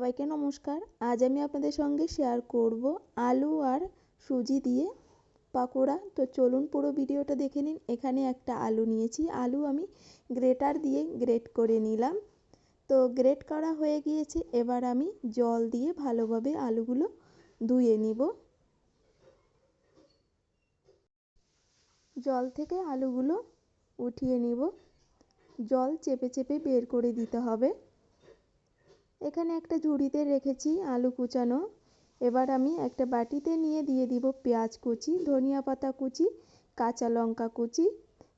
সবাইকে নমস্কার। আজ আমি আপনাদের সঙ্গে শেয়ার করব আলু আর সুজি দিয়ে পাকোড়া। তো চলুন পুরো ভিডিওটা দেখে নিন। এখানে একটা আলু নিয়েছি। আলু আমি গ্রেটার দিয়ে গ্রেট করে নিলাম। তো গ্রেট করা হয়ে গিয়েছে। এবার আমি জল দিয়ে ভালোভাবে আলুগুলো ধুয়ে নিব। জল থেকে আলুগুলো উঠিয়ে নিব। জল চেপে চেপে বের করে দিতে হবে। এখানে একটা ঝুড়িতে রেখেছি আলু কুচানো। এবার আমি একটা বাটিতে নিয়ে দিয়ে দিব পেঁয়াজ কুচি, ধনিয়া পাতা কুচি, কাঁচা লঙ্কা কুচি।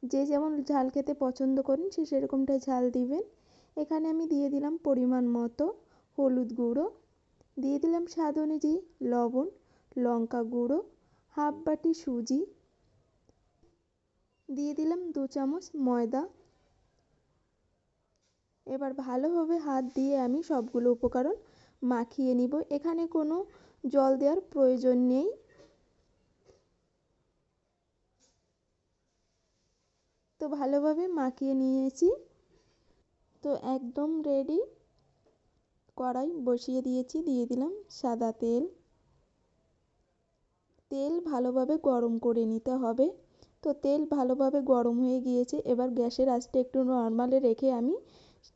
যে যেমন ঝাল খেতে পছন্দ করেন, সে সেরকমটা ঝাল দিবেন। এখানে আমি দিয়ে দিলাম পরিমাণ মতো হলুদ গুঁড়ো। দিয়ে দিলাম স্বাদ অনুযায়ী লবণ, লঙ্কা গুঁড়ো, হাফ বাটি সুজি। দিয়ে দিলাম দু চামচ ময়দা। এবার ভালোভাবে হাত দিয়ে আমি সবগুলো উপকরণ মাখিয়ে নিব। এখানে কোনো জল দেওয়ার প্রয়োজন নেই। তো ভালোভাবে মাখিয়ে নিয়েছি। তো একদম রেডি কড়াই বসিয়ে দিয়েছি, দিয়ে দিলাম সাদা তেল। তেল ভালোভাবে গরম করে নিতে হবে। তো তেল ভালোভাবে গরম হয়ে গিয়েছে, এবার গ্যাসের আঁচটা একটু নর্মালে রেখে আমি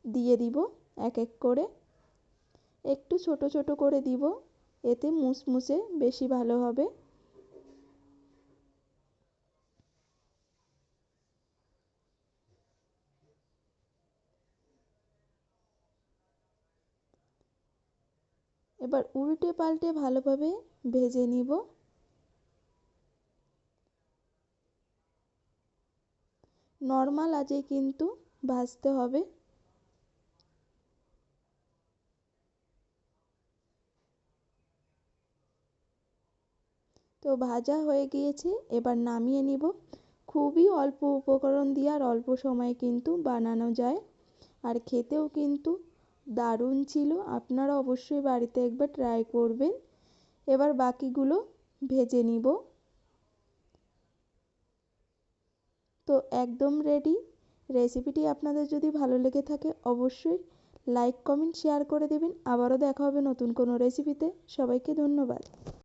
দিয়ে দিব এক এক করে। একটু ছোট ছোট করে দিব, এতে মুসমুসে বেশি ভালো হবে। এবার উল্টে পাল্টে ভালোভাবে ভেজে নিব। নর্মাল আজে কিন্তু ভাজতে হবে। তো ভাজা হয়ে গিয়েছে, এবার নামিয়ে নিব। খুবই অল্প উপকরণ দিয়ে আর অল্প সময়ে কিন্তু বানানো যায়। আর খেতেও কিন্তু দারুণ ছিল, আপনারা অবশ্যই বাড়িতে একবার ট্রাই করবেন। এবার বাকিগুলো ভেজে নিব। তো একদম রেডি রেসিপিটি আপনাদের যদি ভালো লেগে থাকে, অবশ্যই লাইক কমেন্ট শেয়ার করে দেবেন। আবারও দেখা হবে নতুন কোনো রেসিপিতে সবাইকে ধন্যবাদ।